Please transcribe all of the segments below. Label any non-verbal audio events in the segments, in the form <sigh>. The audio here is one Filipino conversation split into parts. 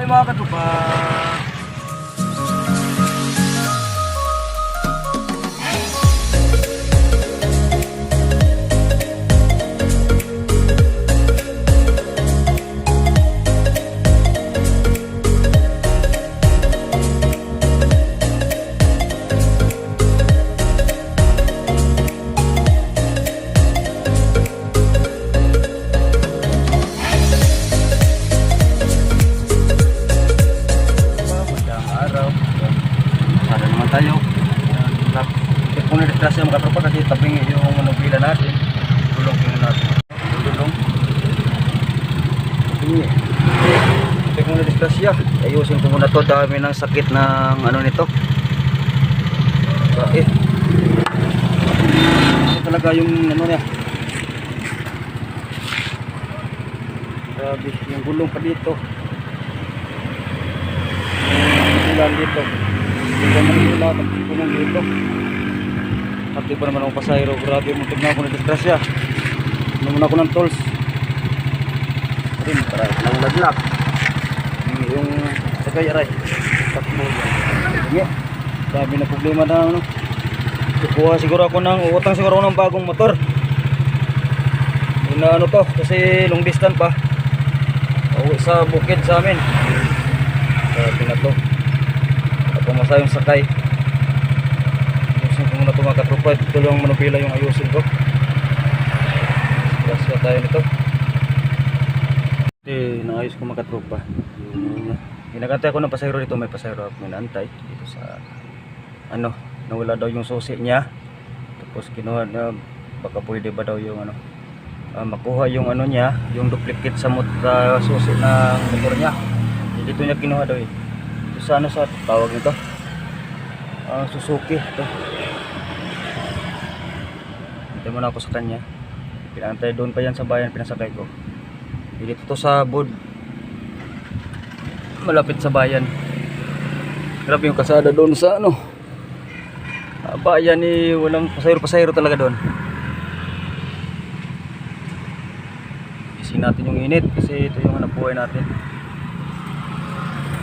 Ay mga katupa. Ito po na disgrasya. Ayusin ko muna to. Dami ng sakit ng ano nito. Bakit? Ito talaga yung ano niya. Grabe. Yung gulong pa dito. ulan dito hindi naman nila nagpupunong dito pati pa naman ako pasayro grabe muntik na ako na disgrasya naman ako ng tolls rin para nang naglock yung sakay aray. Takbo yan. Dami na problema na ano. Kukuha siguro ako ng utang siguro ako ng bagong motor. Yun na ano to kasi long distance pa. Pauwi sa bukid sa amin. Grabe na to. Pumasa yung sakay. Ayusin ko muna ito mga katrupa ito lang manubila yung ayusin ko. Grasya tayo nito. Okay, naayos ko mga katrupa Yung- ginagantay ko ng pasayro dito may pasayro ako minantay dito sa ano nawala daw yung susi niya. Tapos kinuha na baka pwede ba daw yung ano ah, makuha yung ano niya yung duplicate sa, mot, sa susi ng motor niya. Dito niya kinuha daw eh. Sa ano sa tawag nito? Ah, Suzuki ito. Hintay muna ako sa kanya. Pinantay doon pa yan sa bayan pinasakay ko. Dito to sa board malapit sa bayan grabe yung kasada doon sa ano ah, bayan ni walang pasayro pasayro talaga doon isin natin yung init kasi ito yung hanap buhay natin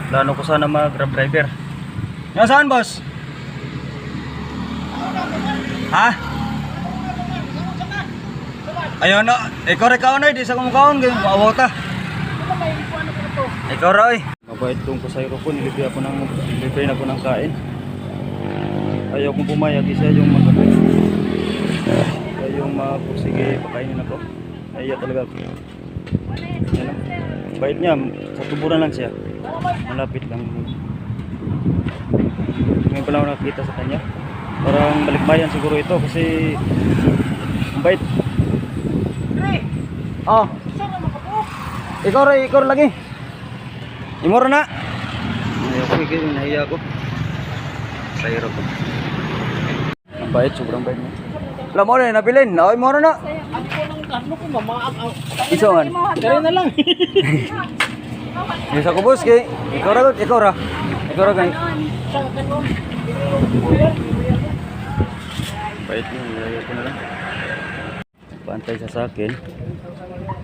plano ko sana mag grab driver nasaan boss? Ha? Ayaw na, ikaw rin kaon di sa kumakaon, ganyan, maawaw ta. Ikaw rin. Mabait tong pasayro ko, nilibay ako ng, nilibay na ako ng kain. Ayaw kong pumayag, isa yung mag Ayaw yung mapursige, pakainin ako. Ayaw talaga ako. Yan lang. Bait niya, sa tuburan lang siya. Malapit lang. Ngayon pa lang ako nakakita sa kanya. Parang balikbayan siguro ito kasi ang bait. Oh. Ikaw rin, ikaw lagi. Imoro na. Ayaw ko, ikaw yung nahiya ko. Sayro ko. Ang bait, sobrang bait mo. Wala mo rin, nabilin. Ay, moro na. Ano ko mamaak ang Iso man. Kaya na lang. <laughs> Yung sa kubos kay. Ikaw ra, ikaw ra. Ikaw ra kay. Sa. Bait yun, nilagay ko na lang. Pantay sa sakin.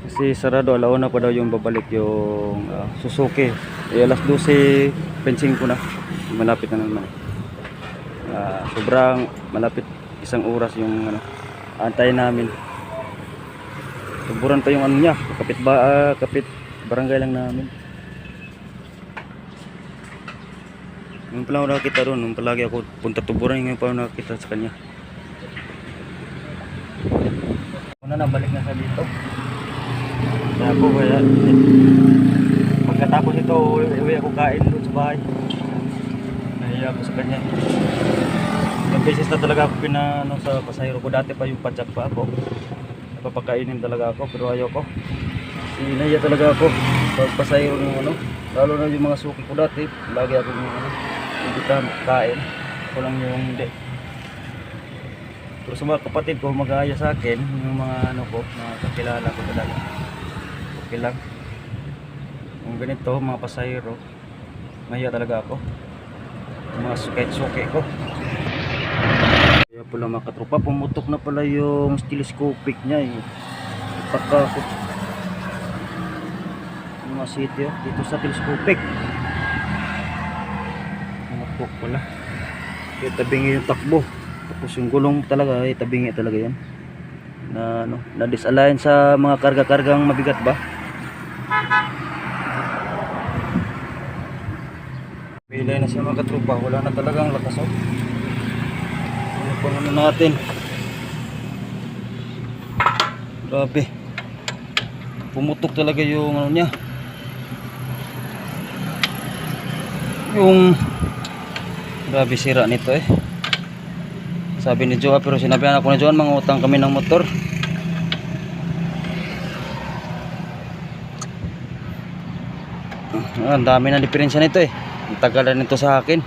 Kasi sarado, alauna pa daw yung babalik yung ah, Suzuki. Eh, alas 12, fencing ko na. Malapit na naman. Ah, sobrang malapit isang oras yung ano, antay namin. Tuburan pa yung ano niya, kapit ba, ah, kapit barangay lang namin. Ngayon pala ako nakakita doon, nung palagi ako punta tuburan, ngayon pa ako nakakita sa kanya. Na, balik na sa dito. Kaya po, kaya, pagkatapos ito, uwi ako kain doon sa bahay. Nahiya ako sa kanya. Ilang beses na talaga ako pina, ano, sa pasahero ko. Dati pa yung padyak pa ako. Napapakainin talaga ako, pero ayaw ko. Sinaya talaga ako pag pasahero ng ano. Lalo na yung mga suki ko dati, lagi ako yung ano, hindi ka kain. Ako lang yung hindi. Sa mga kapatid ko, mag-aaya sa akin, yung mga ano ko, mga kakilala ko talaga. Okay lang. Yung ganito, mga pasahero, mahiya talaga ako. Yung mga suki-suki ko. Kaya pala mga katropa, pumutok na pala yung telescopic niya eh. Pagka yung mga City oh, dito sa Telescopic. Pok pala. Kaya tabingi yung takbo. Tapos yung gulong talaga, eh, tabingi talaga yan. Na ano, na disalign sa mga karga-kargang mabigat ba? Pilay na siya mga katrupa, wala na talagang lakas oh. Ano pa ano natin? Grabe. Pumutok talaga yung ano niya. Yung grabe sira nito eh. Sabi ni Joa pero sinabihan ako ni Joan mangutang kami ng motor. Ah, ang dami ng diferensya nito eh. Ang tagal na nito sa akin.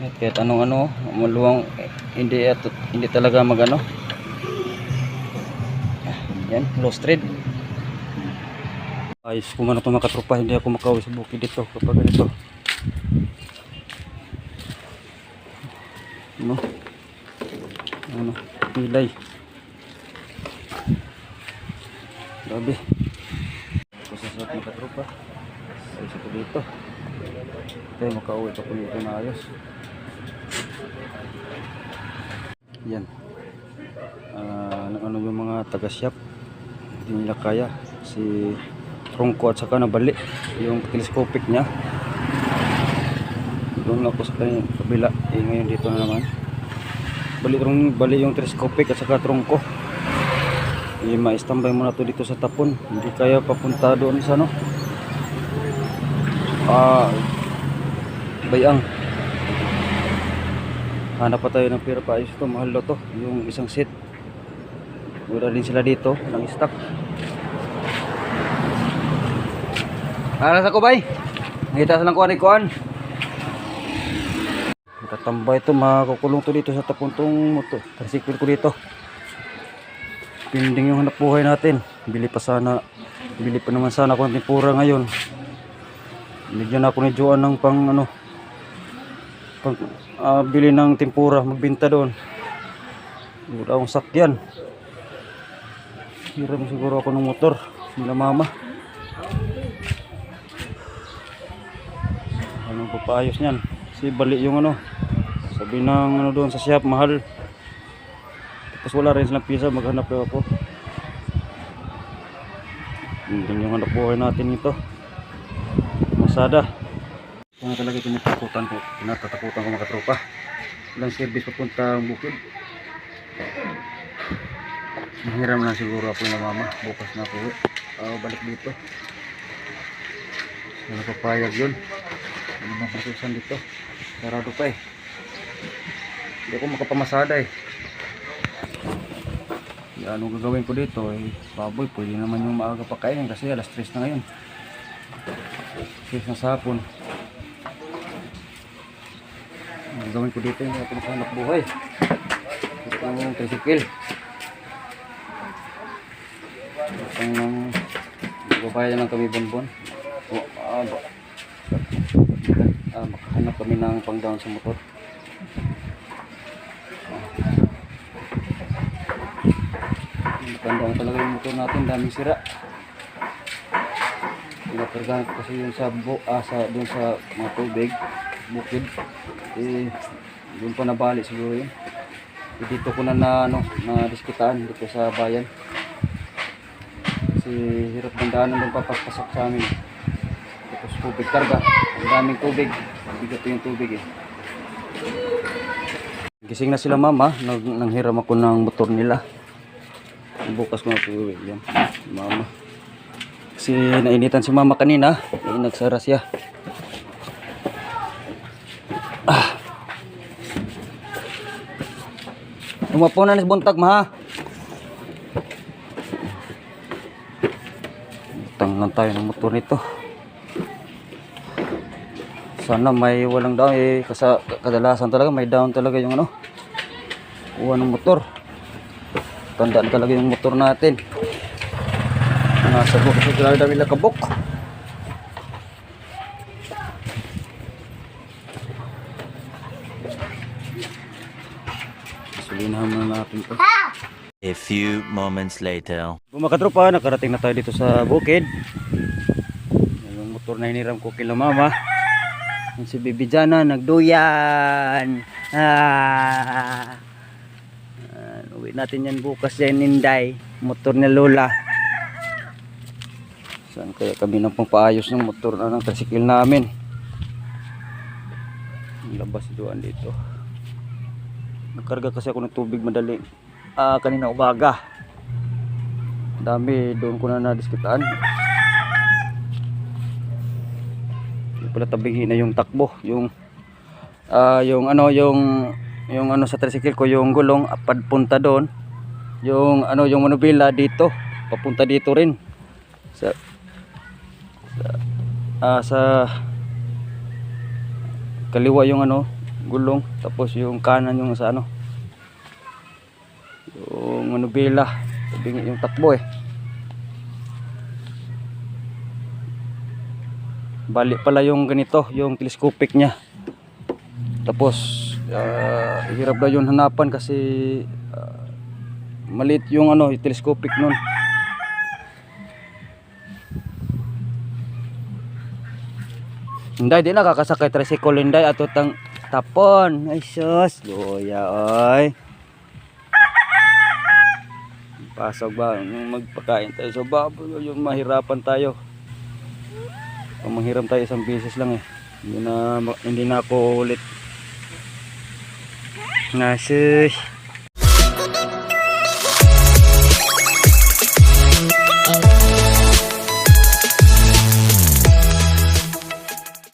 At kahit anong ano, maluwang hindi hindi talaga magano. Yan, lost thread. Ayos kung ano ito mga katropa, hindi ako makauwi sa bukid dito kapag ganito. Ano? Ano? Pilay. Grabe. Kusasat mga katropa. Ayos ako dito. Tayo makauwi po dito na ayos. Yan. Ano ano yung mga taga-shop. Hindi nila kaya. Si Trungko at saka nabali yung telescopic niya. Doon ako sa kanya kabila. Eh, ngayon dito na naman. Bali, rung, bali yung telescopic at saka trungko. Eh, ma-standby muna to dito sa tapon. Hindi kaya papunta doon sa ano. Ah, bayang. Hanap pa tayo ng pera pa. Ayos ito, mahal to. Yung isang set. Wala din sila dito ng stock. Para sa kubay. Nakita sa lang kuhan kuhan. Tatambay ito, makukulong to dito sa tapuntong moto. Tricycle ko dito. Pinding yung hanap buhay natin. Bili pa sana. Bili pa naman sana ako ng tempura ngayon. Bigyan ako ni Joan ng pang ano. Pang ah, bili ng tempura, magbenta doon. Wala akong sakyan. Hiram siguro ako ng motor. Sila mama. Papaayos niyan? Si bali yung ano. Sabi ng ano doon sa shop, mahal. Tapos wala rin silang pisa, maghanap daw ako. Hindi yung hanap buhay natin ito. Masada. Ito na talaga tinatakutan ko. Tinatatakutan ko mga katropa. Walang service papunta ang bukid. Mahiram na siguro ako ng mama. Bukas na ako. Uh, balik dito. Ano papayag yun? Ano na pasusan dito? Sarado pa eh. Hindi ako makapamasada eh. Kaya anong gagawin ko dito eh, baboy, pwede naman yung maaga pa kainin kasi alas 3 na ngayon. 3 na sa hapon. Gagawin ko dito yung ating hanap buhay. Ito ang tricycle. Ito ang babayan lang kami bonbon. O, ah, ah, makahanap kami ng pang down sa motor. Matanda na talaga yung motor natin, daming sira. Pinapergaan ko kasi yung sa bu ah, sa doon sa mga tubig, bukid. Eh, doon pa nabali siguro yun. Eh, dito ko na na ano, na diskitaan dito sa bayan. Kasi hirap ng daanan doon sa amin. Tapos tubig karga. Daming tubig. Bigat yung tubig eh. Gising na sila mama, nang, nanghiram ako ng motor nila. Bukas ko na ito yan. Mama. Kasi nainitan si mama kanina, eh, nagsara siya. Ah. Tumapo na ni buntag ma. lang tayo ng motor nito. Sana may walang down eh kasi kadalasan talaga may down talaga yung ano. Kuha ng motor. Tandaan talaga yung motor natin. Nasa buko sa grabe dami lakabok. Inahan na natin to. A few moments later. Kung mga katropa, nakarating na tayo dito sa bukid. Yung motor na hiniram ko kila mama. Si Bibi Jana, nagduyan. Ah. Ah, uwi natin yan bukas yan, Inday. Motor ni Lola. Saan kaya kami nang pampaayos ng motor na ng tricycle namin? Labas doon dito. Nagkarga kasi ako ng tubig madali. Ah, kanina umaga. Dami doon ko na nadiskitaan. Tabingi na yung takbo, yung ah yung ano yung yung ano sa tricycle ko yung gulong apad punta doon. Yung ano yung manubila dito, papunta dito rin. Sa sa, ah, sa kaliwa yung ano gulong tapos yung kanan yung sa ano yung manubila yung takbo eh bali pala yung ganito yung telescopic niya. Tapos ah, hirap na yun hanapan kasi ah, maliit yung ano yung telescopic nun. Hindi, di na kakasakay tricycle hindi ato tang tapon. Ay sus, luya oy. Pasok ba? Yung magpakain tayo. Sa baboy yung mahirapan tayo. Manghiram tayo isang beses lang eh. Hindi na hindi na ako ulit. Nasus.